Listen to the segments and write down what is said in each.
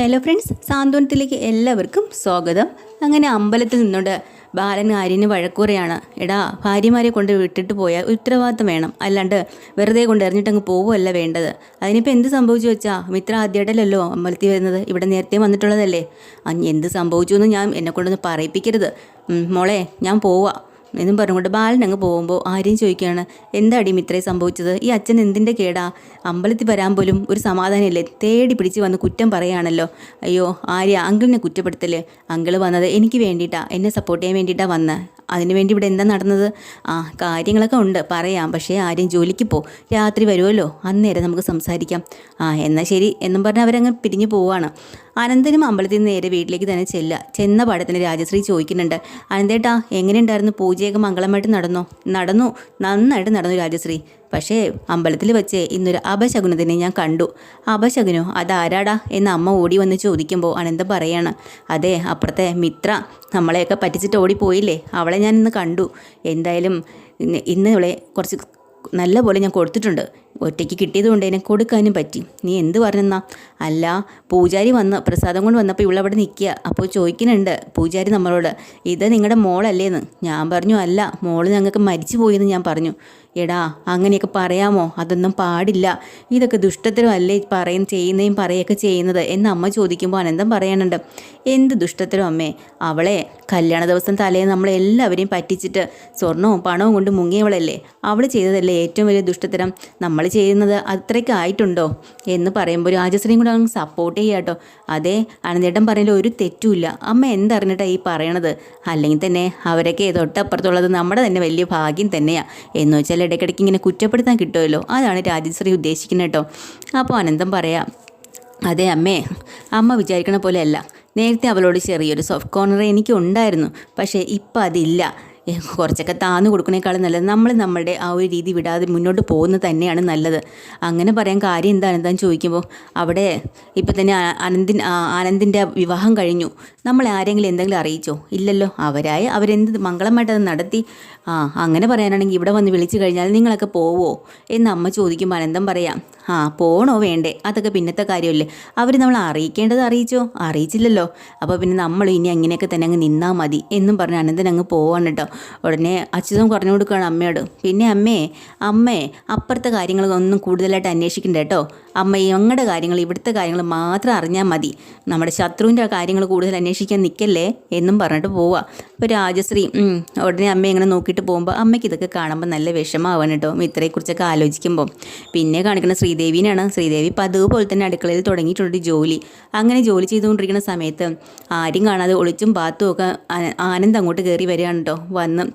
Hello friends സാന്ത്വനത്തിലേക്ക് എല്ലാവർക്കും സ്വാഗതം. അങ്ങനെ അമ്പലത്തിൽ നിന്നുകൊണ്ട് ബാലൻ ആര്യന് വഴക്കൂറയാണ് എടാ ഭാര്യമാരെ കൊണ്ട് വിട്ടിട്ട് പോയാൽ ഉത്തരവാദിത്തം വേണം. അല്ലാണ്ട് വെറുതെ കൊണ്ട് എറിഞ്ഞിട്ട് അങ്ങ് പോവുമല്ല വേണ്ടത്. അതിനിപ്പോൾ എന്ത് സംഭവിച്ചു വെച്ചാൽ മിത്ര ആദ്യമായിട്ടല്ലോ അമ്പലത്തിൽ വരുന്നത്. ഇവിടെ നേരത്തെ വന്നിട്ടുള്ളതല്ലേ? എന്ത് സംഭവിച്ചു എന്ന് ഞാൻ എന്നെ കൊണ്ടൊന്ന് പറയിപ്പിക്കരുത്. മോളെ ഞാൻ പോവാ. എന്നും പറഞ്ഞുകൊണ്ട് ബാലൻ പോകുമ്പോൾ ആരെയും ചോദിക്കുകയാണ് എന്താടി മിത്രേ സംഭവിച്ചത്? ഈ അച്ഛൻ എന്തിന്റെ കേടാ? അമ്പലത്തിൽ വരാൻ പോലും ഒരു സമാധാനമില്ലേ? തേടി പിടിച്ച് വന്ന് കുറ്റം പറയാണല്ലോ അയ്യോ ആര്യ അങ്കിളിനെ കുറ്റപ്പെടുത്തൽ. അങ്കിൾ വന്നത് എനിക്ക് വേണ്ടിയിട്ടാണ് എന്നെ സപ്പോർട്ട് ചെയ്യാൻ വേണ്ടിയിട്ടാണ് വന്നത് അതിനു വേണ്ടി ഇവിടെ എന്താ നടന്നത്? ആ കാര്യങ്ങളൊക്കെ ഉണ്ട്. പറയാം. പക്ഷേ ആരും ജോലിക്ക് പോ. രാത്രി വരുമല്ലോ അന്നേരം നമുക്ക് സംസാരിക്കാം. ആ എന്നാൽ ശരി. എന്നും പറഞ്ഞ് അവരങ്ങ് പിരിഞ്ഞു പോവാണ്. അനന്തനും അമ്പലത്തിൽ നിന്ന് നേരെ വീട്ടിലേക്ക് തന്നെ ചെല്ലുക. ചെന്ന പാടത്തിന് രാജശ്രീ ചോദിക്കുന്നുണ്ട്. അനന്തേട്ടാ എങ്ങനെയുണ്ടായിരുന്നു പൂജയൊക്കെ മംഗളമായിട്ട് നടന്നോ? നടന്നു. നന്നായിട്ട് നടന്നു രാജശ്രീ. പക്ഷേ അമ്പലത്തിൽ വെച്ച് ഇന്നൊരു അപശകുനത്തിനെ ഞാൻ കണ്ടു. അപശകുനോ അതാരാടാ എന്ന് അമ്മ ഓടി വന്ന് ചോദിക്കുമ്പോൾ അനന്ത പറയാണ് അതെ അപ്പുറത്തെ മിത്ര നമ്മളെയൊക്കെ പറ്റിച്ചിട്ട് ഓടിപ്പോയില്ലേ? അവളെ ഞാൻ ഇന്ന് കണ്ടു. എന്തായാലും ഇന്ന് ഇവളെ കുറച്ച് നല്ല പോലെ ഞാൻ കൊടുത്തിട്ടുണ്ട്. ഒറ്റയ്ക്ക് കിട്ടിയതുകൊണ്ട് എന്നെ കൊടുക്കാനും പറ്റി. നീ എന്ത് പറഞ്ഞെന്നാ? അല്ല പൂജാരി വന്ന് പ്രസാദം കൊണ്ട് വന്നപ്പോൾ ഇവളവിടെ നിൽക്കുക അപ്പോൾ ചോദിക്കുന്നുണ്ട് പൂജാരി നമ്മളോട് ഇത് നിങ്ങളുടെ മോളല്ലേന്ന്? ഞാൻ പറഞ്ഞു അല്ല മോൾ ഞങ്ങൾക്ക് മരിച്ചു പോയെന്ന് ഞാൻ പറഞ്ഞു. എടാ അങ്ങനെയൊക്കെ പറയാമോ? അതൊന്നും പാടില്ല. ഇതൊക്കെ ദുഷ്ടത്തരമല്ലേ പറയും ചെയ്യുന്നതും പറയുകയൊക്കെ ചെയ്യുന്നത്? എന്ന് അമ്മ ചോദിക്കുമ്പോൾ അനന്തം പറയാനുണ്ട് എന്ത് ദുഷ്ടത്തരം അമ്മേ? അവളെ കല്യാണ ദിവസം തലേ നമ്മളെല്ലാവരെയും പറ്റിച്ചിട്ട് സ്വർണവും പണവും കൊണ്ട് മുങ്ങിയവളല്ലേ? അവൾ ചെയ്തതല്ലേ ഏറ്റവും വലിയ ദുഷ്ടത്തരം? നമ്മൾ ചെയ്യുന്നത് അത്രയ്ക്ക് ആയിട്ടുണ്ടോ എന്ന് പറയുമ്പോൾ രാജശ്രീയും കൂടെ അങ്ങ് സപ്പോർട്ട് ചെയ്യുക കേട്ടോ. അതെ അനന്തേട്ടൻ പറയുന്നത് ഒരു തെറ്റുമില്ല. അമ്മ എന്തറിഞ്ഞിട്ടാണ് ഈ പറയണത്? അല്ലെങ്കിൽ തന്നെ അവരൊക്കെ തൊട്ടപ്പുറത്തുള്ളത് നമ്മുടെ തന്നെ വലിയ ഭാഗ്യം തന്നെയാണ് എന്ന് വെച്ചാൽ ഇടയ്ക്കിടയ്ക്ക് ഇങ്ങനെ കുറ്റപ്പെടുത്താൻ കിട്ടുമല്ലോ. അതാണ് രാജശ്രീ ഉദ്ദേശിക്കുന്നത് കേട്ടോ. അപ്പോൾ അനന്തം പറയാം അതെ അമ്മേ അമ്മ വിചാരിക്കണ പോലെയല്ല നേരത്തെ അവളോട് ചെറിയൊരു സോഫ്റ്റ് കോർണർ എനിക്ക് ഉണ്ടായിരുന്നു. പക്ഷേ ഇപ്പം അതില്ല. കുറച്ചൊക്കെ താന്നു കൊടുക്കണേക്കാളും നല്ലത്. നമ്മൾ നമ്മുടെ ആ ഒരു രീതി വിടാതെ മുന്നോട്ട് പോകുന്നത് തന്നെയാണ് നല്ലത്. അങ്ങനെ പറയാൻ കാര്യം എന്താണ്? എന്താന്ന് ചോദിക്കുമ്പോൾ അവിടെ ഇപ്പം തന്നെ അനന്തിൻ ആനന്ദിന്റെ വിവാഹം കഴിഞ്ഞു. നമ്മൾ ആരെങ്കിലും എന്തെങ്കിലും അറിയിച്ചോ? ഇല്ലല്ലോ. അവരായ അവരെന്ത് മംഗളമായിട്ട് അത് നടത്തി? ആ അങ്ങനെ പറയാനാണെങ്കിൽ ഇവിടെ വന്ന് വിളിച്ചു കഴിഞ്ഞാൽ നിങ്ങളൊക്കെ പോവോ? എന്ന് അമ്മ ചോദിക്കുമ്പോൾ അനന്തം പറയാം ആ പോണോ വേണ്ടേ? അതൊക്കെ പിന്നത്തെ കാര്യമല്ലേ? അവർ നമ്മൾ അറിയിക്കേണ്ടത് അറിയിച്ചോ? അറിയിച്ചില്ലല്ലോ. അപ്പോൾ പിന്നെ നമ്മൾ ഇനി അങ്ങനെയൊക്കെ തന്നെ അങ്ങ് നിന്നാൽ മതി എന്നും പറഞ്ഞ് അനന്തൻ അങ്ങ് പോവാണ് കേട്ടോ. ഉടനെ അച്യുതം പറഞ്ഞു കൊടുക്കുകയാണ് അമ്മയോട്. പിന്നെ അമ്മേ അമ്മേ അപ്പുറത്തെ കാര്യങ്ങളൊന്നും കൂടുതലായിട്ട് അന്വേഷിക്കണ്ട കേട്ടോ. അമ്മ ഞങ്ങളുടെ കാര്യങ്ങൾ ഇവിടുത്തെ കാര്യങ്ങൾ മാത്രം അറിഞ്ഞാൽ മതി. നമ്മുടെ ശത്രുവിന്റെ കാര്യങ്ങൾ കൂടുതൽ അന്വേഷിക്കാൻ നിൽക്കല്ലേ? എന്നും പറഞ്ഞിട്ട് പോവാ. അപ്പോൾ രാജശ്രീ ഉടനെ അമ്മ ഇങ്ങനെ നോക്കിയിട്ട് പോകുമ്പോൾ അമ്മയ്ക്ക് ഇതൊക്കെ കാണുമ്പോൾ നല്ല വിഷമാവാണ് കേട്ടോ ഇത്രയെക്കുറിച്ചൊക്കെ ആലോചിക്കുമ്പോൾ പിന്നെ കാണിക്കുന്ന ശ്രീദേവിനാണ് ശ്രീദേവി പതിവ് പോലെ തന്നെ അടുക്കളയിൽ തുടങ്ങിയിട്ടുള്ളൊരു ജോലി. അങ്ങനെ ജോലി ചെയ്തുകൊണ്ടിരിക്കുന്ന സമയത്ത് ആരും കാണാതെ ഒളിച്ചും പാത്തും ഒക്കെ ആനന്ദ് അങ്ങോട്ട് കയറി വരികയാണ് കേട്ടോ വന്ന്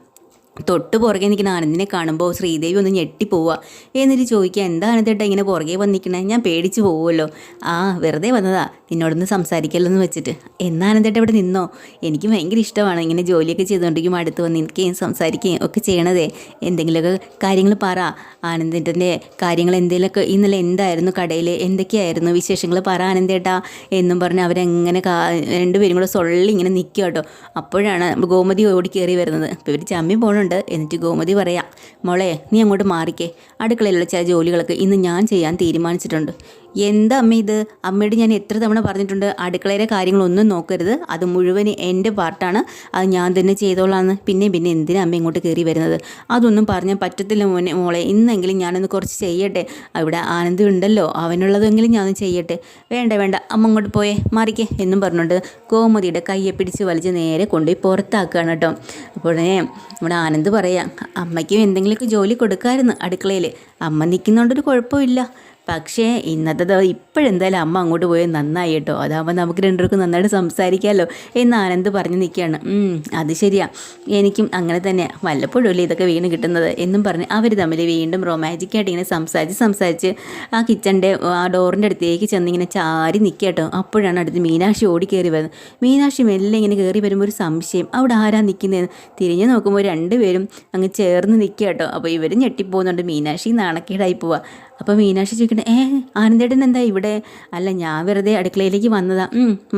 തൊട്ട് പുറകെ നിൽക്കുന്ന ആനന്ദിനെ കാണുമ്പോൾ ശ്രീദേവി ഒന്ന് ഞെട്ടിപ്പോവുക എന്നിട്ട് ചോദിക്കുക എന്താണ് ചേട്ടാ ഇങ്ങനെ പുറകെ വന്നിരിക്കണേ? ഞാൻ പേടിച്ച് പോവുമല്ലോ ആ വെറുതെ വന്നതാ. നിന്നോടൊന്ന് സംസാരിക്കല്ലെന്ന് വെച്ചിട്ട്. എന്നാ ആനന്ദേട്ട ഇവിടെ നിന്നോ? എനിക്ക് ഭയങ്കര ഇഷ്ടമാണ് ഇങ്ങനെ ജോലിയൊക്കെ ചെയ്തുകൊണ്ടിരിക്കുമ്പോൾ അടുത്ത് വന്ന് നിൽക്കുകയും സംസാരിക്കുകയും ഒക്കെ ചെയ്യണതേ. എന്തെങ്കിലുമൊക്കെ കാര്യങ്ങൾ പറ. ആനന്ദേട്ടന്റെ കാര്യങ്ങൾ എന്തെങ്കിലുമൊക്കെ ഇന്നലെ എന്തായിരുന്നു കടയിൽ എന്തൊക്കെയായിരുന്നു വിശേഷങ്ങൾ? പറ ആനന്ദേട്ടാ. എന്നും പറഞ്ഞ് അവരെങ്ങനെ കാ രണ്ടുപേരും കൂടെ സൊള്ളി ഇങ്ങനെ നിൽക്കുക കേട്ടോ. അപ്പോഴാണ് ഗോമതി ഓടി കയറി വരുന്നത്. അപ്പോൾ ഇവർ ചമ്മി പോകണുണ്ട് എന്നിട്ട് ഗോമതി പറയാം മോളെ നീ അങ്ങോട്ട് മാറിക്കേ. അടുക്കളയിലുള്ള ചില ജോലികളൊക്കെ ഇന്ന് ഞാൻ ചെയ്യാൻ തീരുമാനിച്ചിട്ടുണ്ട്. എന്താ അമ്മ ഇത്? അമ്മയോട് ഞാൻ എത്ര തവണ പറഞ്ഞിട്ടുണ്ട് അടുക്കളയിലെ കാര്യങ്ങളൊന്നും നോക്കരുത്. അത് മുഴുവൻ എന്റെ പാർട്ടാണ്. അത് ഞാൻ തന്നെ ചെയ്തോളാന്ന്. പിന്നെ പിന്നെ എന്തിനാ അമ്മ ഇങ്ങോട്ട് കയറി വരുന്നത്? അതൊന്നും പറഞ്ഞാൽ പറ്റത്തില്ല മോനെ മോളെ. ഇന്നെങ്കിലും ഞാനൊന്ന് കുറച്ച് ചെയ്യട്ടെ. അവിടെ ആനന്ദം ഉണ്ടല്ലോ. അവനുള്ളതെങ്കിലും ഞാനൊന്ന് ചെയ്യട്ടെ. വേണ്ട വേണ്ട. അമ്മ അങ്ങോട്ട് പോയേ. മാറിക്കേ എന്നും പറഞ്ഞുകൊണ്ട് കോമതിയുടെ കയ്യെ പിടിച്ച് വലിച്ച് നേരെ കൊണ്ടുപോയി പുറത്താക്കുകയാണ് കേട്ടോ. അപ്പോഴേ നമ്മുടെ ആനന്ദ് പറയാം അമ്മയ്ക്കും എന്തെങ്കിലുമൊക്കെ ജോലി കൊടുക്കാമായിരുന്നു അടുക്കളയിൽ അമ്മ നിൽക്കുന്നതുകൊണ്ടൊരു കുഴപ്പമില്ല. പക്ഷേ ഇന്നത്തെ ഇപ്പോഴെന്തായാലും അമ്മ അങ്ങോട്ട് പോയത് നന്നായി കേട്ടോ. അതാകുമ്പോൾ നമുക്ക് രണ്ടുപേർക്കും നന്നായിട്ട് സംസാരിക്കാമല്ലോ എന്ന് ആനന്ദ് പറഞ്ഞു നിൽക്കുകയാണ് "ഉം, അത് ശരിയാ. എനിക്കും അങ്ങനെ തന്നെ. വല്ലപ്പോഴും അല്ലേ ഇതൊക്കെ വീണ് കിട്ടുന്നത് എന്നും പറഞ്ഞ് അവർ തമ്മിൽ വീണ്ടും റൊമാന്റിക്കായിട്ട് ഇങ്ങനെ സംസാരിച്ച് സംസാരിച്ച് ആ കിച്ചന്റെ ആ ഡോറിന്റെ അടുത്തേക്ക് ചെന്ന് ഇങ്ങനെ ചാരി നിൽക്കുക കേട്ടോ. അപ്പോഴാണ് അടുത്ത് മീനാക്ഷി ഓടി കയറി വരുന്നത് മീനാക്ഷി മെല്ലെ ഇങ്ങനെ കയറി വരുമ്പോൾ ഒരു സംശയം. അവിടെ ആരാ നിൽക്കുന്നതെന്ന് തിരിഞ്ഞ് നോക്കുമ്പോൾ രണ്ടുപേരും അങ്ങ് ചേർന്ന് നിൽക്കുക കേട്ടോ. അപ്പോൾ ഇവരും ഞെട്ടിപ്പോകുന്നുണ്ട്. മീനാക്ഷി നാണക്കേടായി പോവാ. അപ്പോൾ മീനാക്ഷി ചോദിക്കട്ടെ ഏ ആനന്ദേട്ടൻ എന്താ ഇവിടെ? അല്ല ഞാൻ വെറുതെ അടുക്കളയിലേക്ക് വന്നതാ.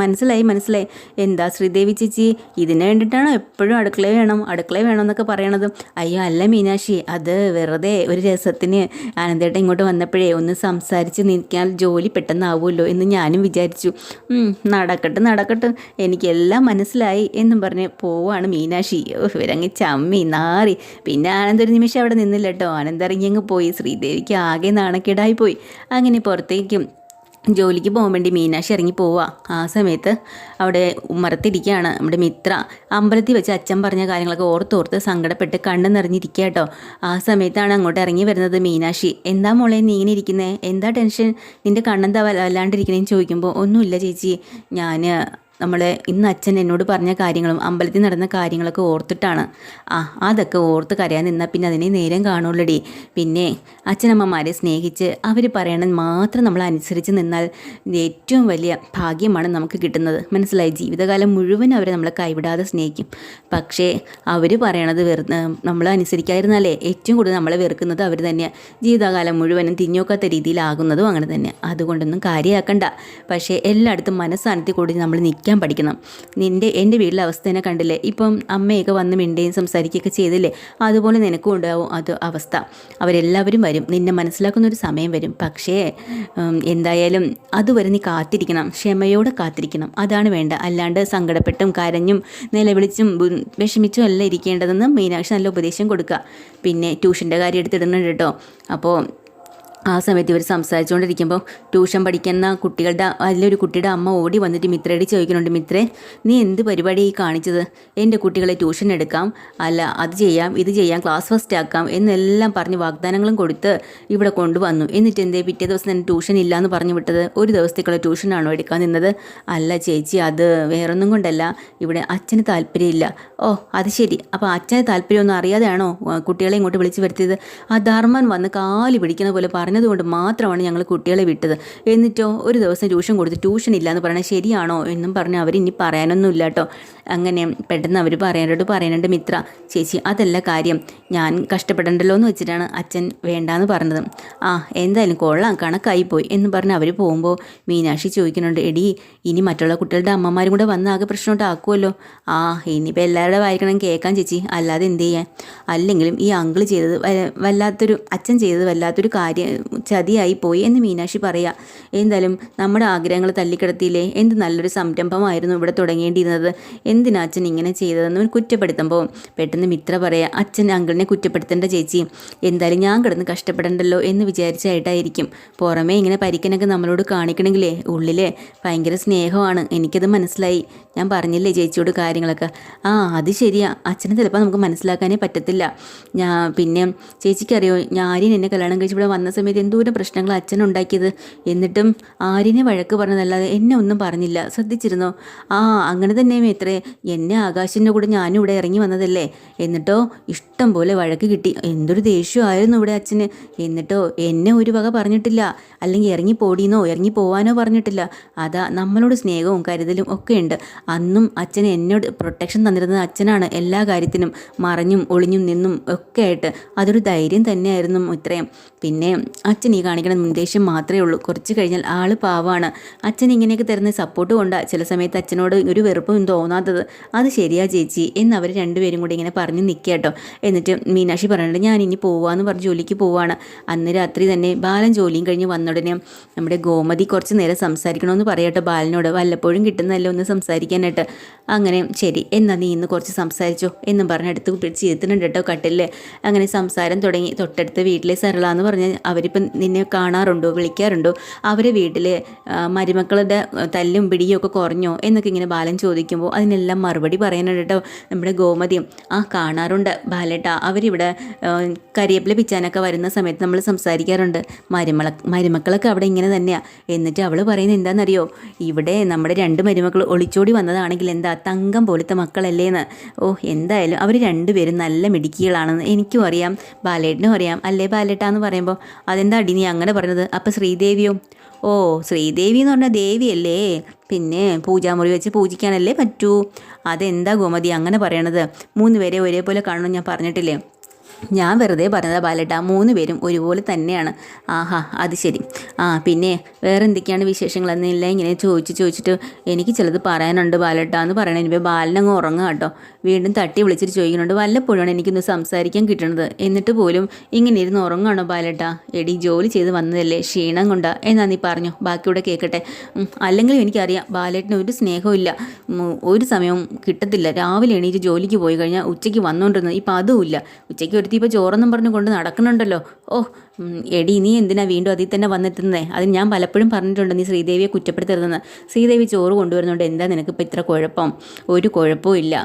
മനസ്സിലായി മനസ്സിലായി. എന്താ ശ്രീദേവി ചേച്ചി ഇതിന് വേണ്ടിയിട്ടാണോ എപ്പോഴും അടുക്കള വേണം അടുക്കള വേണം എന്നൊക്കെ പറയണത്? അയ്യോ അല്ല മീനാക്ഷി അത് വെറുതെ ഒരു രസത്തിന് ആനന്ദേട്ടൻ ഇങ്ങോട്ട് വന്നപ്പോഴേ ഒന്ന് സംസാരിച്ച് നിൽക്കാൻ ജോലി പെട്ടെന്നാവുമല്ലോ എന്ന് ഞാനും വിചാരിച്ചു. നടക്കട്ടെ നടക്കട്ടെ. എനിക്കെല്ലാം മനസ്സിലായി എന്നും പറഞ്ഞ് പോവാണ് മീനാക്ഷി. ഇവരങ്ങ് ചമ്മി നാറി. പിന്നെ ആനന്ദ് ഒരു നിമിഷം അവിടെ നിന്നില്ല കേട്ടോ. ആനന്ദ് ഇറങ്ങി അങ്ങ് പോയി. ശ്രീദേവിക്ക് ആകെ നാണക്കേടായി പോയി. അങ്ങനെ പുറത്തേക്കും ജോലിക്ക് പോകാൻ വേണ്ടി മീനാക്ഷി ഇറങ്ങി പോവുക ആ സമയത്ത് അവിടെ മറത്തിരിക്കുകയാണ് നമ്മുടെ മിത്ര അമ്പലത്തിൽ വെച്ച് അച്ഛൻ പറഞ്ഞ കാര്യങ്ങളൊക്കെ ഓർത്തോർത്ത് സങ്കടപ്പെട്ട് കണ്ണു നിറഞ്ഞിരിക്കുക കേട്ടോ. ആ സമയത്താണ് അങ്ങോട്ട് ഇറങ്ങി വരുന്നത് മീനാക്ഷി. എന്താ മോളെ നീ ഇങ്ങനെ ഇരിക്കുന്നത് എന്താ ടെൻഷൻ? നിന്റെ കണ്ണെന്താ വല്ലാണ്ടിരിക്കണേന്ന് ചോദിക്കുമ്പോൾ ഒന്നുമില്ല ചേച്ചി. ഞാൻ നമ്മൾ ഇന്ന് അച്ഛൻ എന്നോട് പറഞ്ഞ കാര്യങ്ങളും അമ്പലത്തിൽ നടന്ന കാര്യങ്ങളൊക്കെ ഓർത്തിട്ടാണ്. ആ അതൊക്കെ ഓർത്ത് കരയാൻ നിന്നാൽ പിന്നെ അതിനെ നേരം കാണുള്ളടി. പിന്നെ അച്ഛനമ്മമാരെ സ്നേഹിച്ച് അവർ പറയണത് മാത്രം നമ്മൾ അനുസരിച്ച് നിന്നാൽ ഏറ്റവും വലിയ ഭാഗ്യമാണ് നമുക്ക് കിട്ടുന്നത്. മനസ്സിലായി? ജീവിതകാലം മുഴുവൻ അവരെ നമ്മളെ കൈവിടാതെ സ്നേഹിക്കും. പക്ഷേ അവർ പറയണത് വെറു നമ്മൾ അനുസരിക്കാതിരുന്നാലേ ഏറ്റവും കൂടുതൽ നമ്മളെ വെറുക്കുന്നത് അവർ തന്നെയാണ് ജീവിതകാലം മുഴുവനും തിരിഞ്ഞോക്കാത്ത രീതിയിലാകുന്നതും അങ്ങനെ തന്നെ അതുകൊണ്ടൊന്നും കാര്യമാക്കണ്ട പക്ഷേ എല്ലായിടത്തും മനസ്സാനത്തിൽ കൂടി നമ്മൾ നിൽക്കാൻ പഠിക്കണം. നിന്റെ എന്റെ വീട്ടിലെ അവസ്ഥ തന്നെ കണ്ടില്ലേ? ഇപ്പം അമ്മയൊക്കെ വന്ന് മിണ്ടുകയും സംസാരിക്കുകയൊക്കെ ചെയ്തില്ലേ? അതുപോലെ നിനക്കും ഉണ്ടാവും അത് അവസ്ഥ. അവരെല്ലാവരും വരും. നിന്നെ മനസ്സിലാക്കുന്ന ഒരു സമയം വരും. പക്ഷേ എന്തായാലും അതുവരെ നീ കാത്തിരിക്കണം. ക്ഷമയോടെ കാത്തിരിക്കണം. അതാണ് വേണ്ട. അല്ലാണ്ട് സങ്കടപ്പെട്ടും കരഞ്ഞും നിലവിളിച്ചും വിഷമിച്ചും അല്ല ഇരിക്കേണ്ടതെന്ന് മീനാക്ഷി നല്ല ഉപദേശം കൊടുക്കുക. പിന്നെ ട്യൂഷന്റെ കാര്യം എടുത്തിടുന്നുണ്ട് കേട്ടോ. അപ്പോൾ ആ സമയത്ത് ഇവർ സംസാരിച്ചുകൊണ്ടിരിക്കുമ്പോൾ ട്യൂഷൻ പഠിക്കുന്ന കുട്ടികളുടെ അതിലൊരു കുട്ടിയുടെ അമ്മ ഓടി വന്നിട്ട് മിത്രയോട് ചോദിക്കുന്നുണ്ട് മിത്രേ നീ എന്ത് പരിപാടി ഈ കാണിച്ചത്? എന്റെ കുട്ടികളെ ട്യൂഷൻ എടുക്കാം അല്ല അത് ചെയ്യാം ഇത് ചെയ്യാം ക്ലാസ് ഫസ്റ്റ് ആക്കാം എന്നെല്ലാം പറഞ്ഞ് വാഗ്ദാനങ്ങളും കൊടുത്ത് ഇവിടെ കൊണ്ടുവന്നു. എന്നിട്ട് എന്തേ പിറ്റേ ദിവസം തന്നെ ട്യൂഷൻ ഇല്ല എന്ന് പറഞ്ഞു വിട്ടത്. ഒരു ദിവസത്തേക്കുള്ള ട്യൂഷനാണോ എടുക്കാൻ നിന്നത്? അല്ല ചേച്ചി അത് വേറൊന്നും കൊണ്ടല്ല. ഇവിടെ അച്ഛന് താല്പര്യമില്ല. ഓ അത് ശരി. അപ്പോൾ അച്ഛന് താല്പര്യമൊന്നും അറിയാതെയാണോ കുട്ടികളെ ഇങ്ങോട്ട് വിളിച്ചു വരുത്തിയത്? ആ ധർമ്മൻ വന്ന് കാലി പിടിക്കുന്ന പോലെ പറഞ്ഞതുകൊണ്ട് മാത്രമാണ് ഞങ്ങൾ കുട്ടികളെ വിട്ടത്. എന്നിട്ടോ ഒരു ദിവസം ട്യൂഷൻ കൊടുത്ത് ട്യൂഷൻ ഇല്ല എന്ന് പറഞ്ഞാൽ ശരിയാണോ? എന്നും പറഞ്ഞ് അവർ ഇനി പറയാനൊന്നും ഇല്ല കേട്ടോ. അങ്ങനെ പെട്ടെന്ന് അവർ പറയാനോട് പറയാനുണ്ട് മിത്ര ചേച്ചി അതല്ല കാര്യം. ഞാൻ കഷ്ടപ്പെടണ്ടല്ലോ എന്ന് വെച്ചിട്ടാണ് അച്ഛൻ വേണ്ടാന്ന് പറഞ്ഞത്. ആ എന്തായാലും കൊള്ളാം കണക്കായി പോയി. എന്ന് പറഞ്ഞ് അവർ പോകുമ്പോൾ മീനാക്ഷി ചോദിക്കുന്നുണ്ട് എടി ഇനി മറ്റുള്ള കുട്ടികളുടെ അമ്മമാരും കൂടെ വന്ന് ആകെ പ്രശ്നമാക്കുമല്ലോ ആ ഇനിയിപ്പോൾ എല്ലാവരുടെ വായിക്കണം കേൾക്കാൻ ചേച്ചി. അല്ലാതെ എന്ത് ചെയ്യാൻ? അല്ലെങ്കിലും ഈ അങ്കിൾ ചെയ്തത് വല്ലാത്തൊരു അച്ഛൻ ചെയ്തത് വല്ലാത്തൊരു കാര്യം ചതിയായി പോയി എന്ന് മീനാക്ഷി പറയുക എന്തായാലും നമ്മുടെ ആഗ്രഹങ്ങൾ തല്ലിക്കിടത്തിയില്ലേ? എന്ത് നല്ലൊരു സംരംഭമായിരുന്നു ഇവിടെ തുടങ്ങേണ്ടിയിരുന്നത്? എന്തിനാ അച്ഛൻ ഇങ്ങനെ ചെയ്തതെന്ന് കുറ്റപ്പെടുത്തുമ്പോൾ പെട്ടെന്ന് മിത്ര പറയുക അച്ഛൻ അങ്കിളിനെ കുറ്റപ്പെടുത്തേണ്ട ചേച്ചി. എന്തായാലും ഞാൻ കിടന്ന് കഷ്ടപ്പെടണ്ടല്ലോ എന്ന് വിചാരിച്ചായിട്ടായിരിക്കും പുറമേ ഇങ്ങനെ പരിക്കനൊക്കെ നമ്മളോട് കാണിക്കണമെങ്കിലേ ഉള്ളിലെ ഭയങ്കര സ്നേഹമാണ്. എനിക്കത് മനസ്സിലായി. ഞാൻ പറഞ്ഞില്ലേ ചേച്ചിയോട് കാര്യങ്ങളൊക്കെ? ആ അത് ശരിയാ. അച്ഛനെ ചിലപ്പോൾ നമുക്ക് മനസ്സിലാക്കാനേ പറ്റത്തില്ല. ഞാൻ പിന്നെ ചേച്ചിക്കറിയോ? ഞാൻ ആര്യൻ എന്നെ കല്യാണം കഴിച്ച് ഇവിടെ വന്ന എന്തോരം പ്രശ്നങ്ങൾ അച്ഛൻ ഉണ്ടാക്കിയത്? എന്നിട്ടും ആരിനെ വഴക്ക് പറഞ്ഞതല്ലാതെ എന്നെ ഒന്നും പറഞ്ഞില്ല. ശ്രദ്ധിച്ചിരുന്നോ? ആ അങ്ങനെ തന്നെ മേത്രേ. എന്നെ ആകാശിന്റെ കൂടെ ഞാനും ഇവിടെ ഇറങ്ങി വന്നതല്ലേ? എന്നിട്ടോ ഇഷ്ടം പോലെ വഴക്ക് കിട്ടി. എന്തൊരു ദേഷ്യമായിരുന്നു ഇവിടെ അച്ഛന്. എന്നിട്ടോ എന്നെ ഒരു വക പറഞ്ഞിട്ടില്ല. അല്ലെങ്കിൽ ഇറങ്ങി പോടീന്നോ ഇറങ്ങി പോവാനോ പറഞ്ഞിട്ടില്ല. അതാ നമ്മളോട് സ്നേഹവും കരുതലും ഒക്കെ ഉണ്ട്. അന്നും അച്ഛൻ എന്നോട് പ്രൊട്ടക്ഷൻ തന്നിരുന്നത് അച്ഛനാണ് എല്ലാ കാര്യത്തിനും. മറഞ്ഞും ഒളിഞ്ഞും നിന്നും ഒക്കെ ആയിട്ട്. അതൊരു ധൈര്യം തന്നെയായിരുന്നു ഇത്രയും പിന്നെ അച്ഛൻ ഈ കാണിക്കുന്ന നിർദ്ദേശം മാത്രമേ ഉള്ളൂ. കുറച്ച് കഴിഞ്ഞാൽ ആൾ പാവാണ്. അച്ഛൻ ഇങ്ങനെയൊക്കെ തരുന്ന സപ്പോർട്ട് കൊണ്ടാ ചില സമയത്ത് അച്ഛനോട് ഒരു വെറുപ്പും തോന്നാത്തത്. അത് ശരിയാ ചേച്ചി. എന്ന് അവർ രണ്ടുപേരും കൂടി ഇങ്ങനെ പറഞ്ഞ് നിൽക്കുക കേട്ടോ. എന്നിട്ട് മീനാക്ഷി പറഞ്ഞിട്ട് ഞാൻ ഇനി പോവാന്ന് പറഞ്ഞ് ജോലിക്ക് പോവാണ്. അന്ന് രാത്രി തന്നെ ബാലൻ ജോലിയും കഴിഞ്ഞ് വന്നുടനെ നമ്മുടെ ഗോമതി കുറച്ച് നേരം സംസാരിക്കണമെന്ന് പറയട്ടെ ബാലനോട്. വല്ലപ്പോഴും കിട്ടുന്നതല്ലോ ഒന്ന് സംസാരിക്കാനായിട്ട്. അങ്ങനെ ശരി എന്നാ നീ ഇന്ന് കുറച്ച് സംസാരിച്ചോ. എന്നും പറഞ്ഞ് അടുത്ത് പിടിച്ച് ഇരുത്തുന്നുണ്ട് കേട്ടോ കട്ടിലിൽ അങ്ങനെ സംസാരം തുടങ്ങി. തൊട്ടടുത്ത വീട്ടിലെ സരള എന്ന് പറഞ്ഞാൽ അവരിപ്പം നിന്നെ കാണാറുണ്ടോ വിളിക്കാറുണ്ടോ? അവരെ വീട്ടിൽ മരുമക്കളുടെ തല്ലും പിടിയും ഒക്കെ കുറഞ്ഞോ എന്നൊക്കെ ഇങ്ങനെ ബാലൻ ചോദിക്കുമ്പോൾ അതിനെല്ലാം മറുപടി പറയാനുണ്ട് നമ്മുടെ ഗോമതിയും ആ കാണാറുണ്ട് ബാലേട്ട. അവരിവിടെ കരിയപ്പിലെ പിച്ചാനൊക്കെ വരുന്ന സമയത്ത് നമ്മൾ സംസാരിക്കാറുണ്ട്. മരുമള മരുമക്കളൊക്കെ അവിടെ ഇങ്ങനെ തന്നെയാണ് എന്നിട്ട് അവൾ പറയുന്നത് എന്താണെന്നറിയോ? ഇവിടെ നമ്മുടെ രണ്ട് മരുമക്കൾ ഒളിച്ചോടി വന്നതാണെങ്കിൽ എന്താ തങ്കം പോലത്തെ മക്കളല്ലേന്ന്. ഓ എന്തായാലും അവർ രണ്ടുപേരും നല്ല മിടുക്കികളാണെന്ന് എനിക്കും അറിയാം ബാലേട്ടനും അറിയാം. അല്ലേ ബാലേട്ട എന്ന് പറയുമ്പോൾ? അതെന്താ അടി നീ അങ്ങനെ പറഞ്ഞത്? അപ്പം ശ്രീദേവിയോ? ഓ ശ്രീദേവി എന്ന് പറഞ്ഞാൽ ദേവിയല്ലേ? പിന്നെ പൂജാമുറി വെച്ച് പൂജിക്കാനല്ലേ പറ്റൂ. അതെന്താ ഗോമതി അങ്ങനെ പറയണത്? മൂന്ന് പേരെ ഒരേപോലെ കാണണം ഞാൻ പറഞ്ഞിട്ടില്ലേ? ഞാൻ വെറുതെ പറഞ്ഞതാ ബാലേട്ടാ. മൂന്ന് പേരും ഒരുപോലെ തന്നെയാണ്. ആഹാ അത് ശരി. ആ പിന്നെ വേറെ എന്തൊക്കെയാണ് വിശേഷങ്ങൾ? എന്നില്ല ഇങ്ങനെ ചോദിച്ച് ചോദിച്ചിട്ട് എനിക്ക് ചിലത് പറയാനുണ്ട് ബാലേട്ടാ എന്ന് പറയണ. ഇനിയിപ്പോൾ ബാലനങ്ങ് ഉറങ്ങുക കേട്ടോ. വീണ്ടും തട്ടി വിളിച്ചിട്ട് ചോദിക്കുന്നുണ്ട്. വല്ലപ്പോഴാണ് എനിക്കൊന്ന് സംസാരിക്കാൻ കിട്ടുന്നത് എന്നിട്ട് പോലും ഇങ്ങനെ ഇരുന്ന് ഉറങ്ങുകയാണോ ബാലേട്ടാ? എടി ജോലി ചെയ്ത് വന്നതല്ലേ. ക്ഷീണം കൊണ്ടാ. എന്നാ നീ പറഞ്ഞു? ബാക്കിയൂടെ കേൾക്കട്ടെ അല്ലെങ്കിലും എനിക്കറിയാം ബാലേട്ടന് ഒരു സ്നേഹവും ഇല്ല ഒരു സമയവും കിട്ടത്തില്ല. രാവിലെ എണീറ്റ് ജോലിക്ക് പോയി കഴിഞ്ഞാൽ ഉച്ചയ്ക്ക് വന്നുകൊണ്ടിരുന്നത് ഇപ്പം അതുമില്ല. ഉച്ചയ്ക്ക് ഒരുത്തി ഇപ്പോൾ ചോറെന്നും പറഞ്ഞ് കൊണ്ട് നടക്കുന്നുണ്ടല്ലോ. ഓ എടി നീ എന്തിനാ വീണ്ടും അതിൽ തന്നെ വന്നെത്തുന്നേ? അതിന് ഞാൻ പലപ്പോഴും പറഞ്ഞിട്ടുണ്ട് നീ ശ്രീദേവിയെ കുറ്റപ്പെടുത്തരുതെന്ന്. ശ്രീദേവി ചോറ് കൊണ്ടുവരുന്നുണ്ട് എന്താ നിനക്കിപ്പോൾ ഇത്ര കുഴപ്പം? ഒരു കുഴപ്പവും ഇല്ല.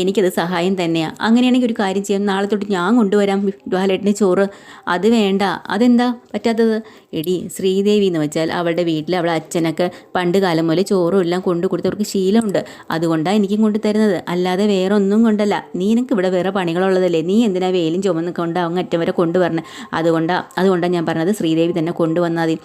എനിക്കത് സഹായം തന്നെയാണ് അങ്ങനെയാണെങ്കിൽ ഒരു കാര്യം ചെയ്യാം. നാളെ തൊട്ട് ഞാൻ കൊണ്ടുവരാം ബാലേട്ടന് ചോറ്. അത് വേണ്ട. അതെന്താ പറ്റാത്തത്? എടി ശ്രീദേവി എന്ന് വെച്ചാൽ അവളുടെ വീട്ടിൽ അവളെ അച്ഛനൊക്കെ പണ്ട് കാലം മുതലേ ചോറും എല്ലാം കൊണ്ടു കൊടുത്തവർക്ക് ശീലമുണ്ട്. അതുകൊണ്ടാണ് എനിക്കും കൊണ്ടു തരുന്നത്. അല്ലാതെ വേറെ ഒന്നും കൊണ്ടല്ല. നീ നിനക്ക് ഇവിടെ വേറെ പണികളുള്ളതല്ലേ? നീ എന്തിനാ വേലും ചുമന്ന് കൊണ്ട് അറ്റം വരെ കൊണ്ടുവരണേ? അതുകൊണ്ടാണ് അതുകൊണ്ടാണ് ഞാൻ പറഞ്ഞത് ശ്രീദേവി തന്നെ കൊണ്ടുവന്നാൽ മതി.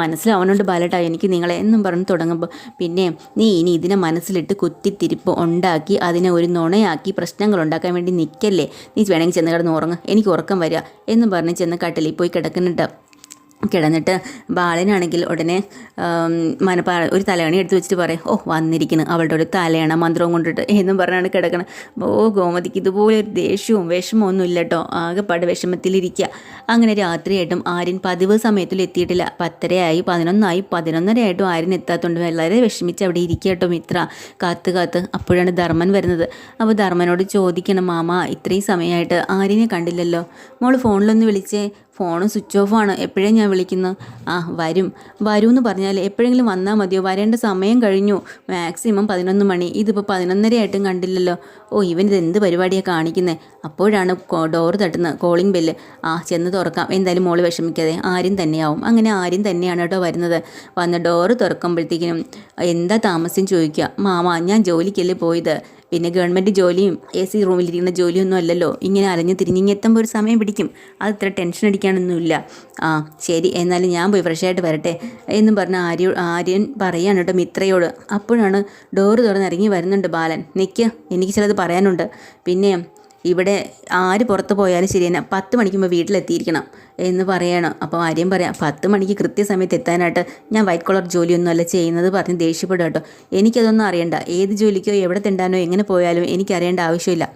മനസ്സിലാവണുണ്ട് ബാലട്ടാ. എനിക്ക് നിങ്ങളെ എന്നും പറഞ്ഞ് തുടങ്ങുമ്പോൾ പിന്നെ നീ ഇനി ഇതിനെ മനസ്സിലിട്ട് കുത്തിത്തിരിപ്പ് ഉണ്ടാക്കി അതിനെ ഒരു നുണയാക്കി പ്രശ്നങ്ങൾ ഉണ്ടാക്കാൻ വേണ്ടി നിൽക്കല്ലേ നീ വേണമെങ്കിൽ ചെന്ന് കിടന്ന് ഉറങ്ങുക എനിക്ക് ഉറക്കം വരിക എന്നും പറഞ്ഞ് ചെന്ന് കട്ടിലിൽ പോയി കിടക്കുന്നുണ്ട്. കിടന്നിട്ട് ബാലനാണെങ്കിൽ ഉടനെ മന മനപ്പാ ഒരു തലയണി എടുത്ത് വെച്ചിട്ട് പറയും ഓ വന്നിരിക്കുന്നു. അവളുടെ ഒരു തലയണ മന്ത്രവും കൊണ്ടിട്ട് എന്നും പറഞ്ഞാണ് കിടക്കണം ഓ ഗോമതിക്ക് ഇതുപോലെ ഒരു ദേഷ്യവും വിഷമവും ഒന്നും ഇല്ല കേട്ടോ ആകെപ്പാട് വിഷമത്തിലിരിക്കുക അങ്ങനെ രാത്രിയായിട്ടും ആര്യൻ പതിവ് സമയത്തിൽ എത്തിയിട്ടില്ല. പത്തരയായി പതിനൊന്നായി പതിനൊന്നരയായിട്ടും ആര്യൻ എത്താത്തതുകൊണ്ട് വളരെ വിഷമിച്ച് അവിടെ ഇരിക്കുക കേട്ടോ മിത്ര. കാത്ത് കാത്ത് അപ്പോഴാണ് ധർമ്മൻ വരുന്നത്. അപ്പോൾ ധർമ്മനോട് ചോദിക്കണം മാമ ഇത്രയും സമയമായിട്ട് ആര്യനെ കണ്ടില്ലല്ലോ. മോൾ ഫോണിലൊന്ന് വിളിച്ചേ. ഫോൺ സ്വിച്ച് ഓഫ് ആണ് എപ്പോഴേ ഞാൻ വിളിക്കുന്നത് ആ വരും. വരും എന്ന് പറഞ്ഞാൽ എപ്പോഴെങ്കിലും വന്നാൽ മതിയോ? വരേണ്ട സമയം കഴിഞ്ഞു. മാക്സിമം പതിനൊന്ന് മണി. ഇതിപ്പോൾ പതിനൊന്നര ആയിട്ടും കണ്ടില്ലല്ലോ. ഓ ഇവൻ ഇത് എന്ത് പരിപാടിയാണ് കാണിക്കുന്നത് അപ്പോഴാണ് ഡോർ തട്ടുന്നത് കോളിംഗ് ബെല്ല്. ആ ചെന്ന് തുറക്കാം. എന്തായാലും മോൾ വിഷമിക്കാതെ. ആരും തന്നെയാവും. അങ്ങനെ ആരും തന്നെയാണ് കേട്ടോ വരുന്നത്. വന്ന് ഡോറ് തുറക്കുമ്പോഴത്തേക്കിനും എന്താ താമസം ചോദിക്കുക മാമ ഞാൻ ജോലിക്കല്ലേ പോയത്? പിന്നെ ഗവൺമെന്റ് ജോലിയും എ സി റൂമിലിരിക്കുന്ന ജോലിയൊന്നും അല്ലല്ലോ. ഇങ്ങനെ അലഞ്ഞ് തിരിഞ്ഞിങ്ങെത്തുമ്പോൾ ഒരു സമയം പിടിക്കും. അത് ഇത്ര ടെൻഷൻ അടിക്കാനൊന്നുമില്ല. ആ ശരി എന്നാലും ഞാൻ പോയി ഫ്രഷായിട്ട് വരട്ടെ എന്നും പറഞ്ഞ ആര്യ ആര്യൻ പറയാണ് കേട്ടോ മിത്രയോട്. അപ്പോഴാണ് ഡോറ് തുറന്ന് ഇറങ്ങി വരുന്നുണ്ട് ബാലൻ. നിൽക്കുക എനിക്ക് ചിലത് പറയാനുണ്ട്. പിന്നെ ഇവിടെ ആര് പുറത്ത് പോയാലും ശരി തന്നെ പത്ത് മണിക്ക് മുമ്പ് വീട്ടിലെത്തിയിരിക്കണം എന്ന് പറയണം. അപ്പോൾ ആര്യം പറയാം പത്ത് മണിക്ക് കൃത്യസമയത്ത് എത്താനായിട്ട് ഞാൻ വൈറ്റ് കോളർ ജോലിയൊന്നും അല്ല ചെയ്യുന്നത് പറഞ്ഞ് ദേഷ്യപ്പെടും കേട്ടോ. എനിക്കതൊന്നും അറിയണ്ട. ഏത് ജോലിക്കോ എവിടെ തിണ്ടാനോ എങ്ങനെ പോയാലും എനിക്കറിയേണ്ട ആവശ്യമില്ല.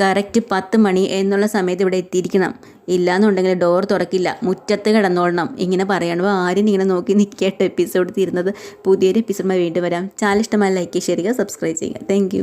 കറക്റ്റ് പത്ത് മണി എന്നുള്ള സമയത്ത് ഇവിടെ എത്തിയിരിക്കണം. ഇല്ലാന്നുണ്ടെങ്കിൽ ഡോർ തുറക്കില്ല. മുറ്റത്ത് കിടന്നോളണം. ഇങ്ങനെ പറയണപ്പോൾ ആരും ഇങ്ങനെ നോക്കി നിൽക്കട്ടെ എപ്പിസോഡ് തീരുന്നത് പുതിയൊരു എപ്പിസോഡുമായി വീണ്ടും വരാം. ചാനൽ ഇഷ്ടമായ ലൈക്ക് ചെയ്യുക സബ്സ്ക്രൈബ് ചെയ്യുക താങ്ക്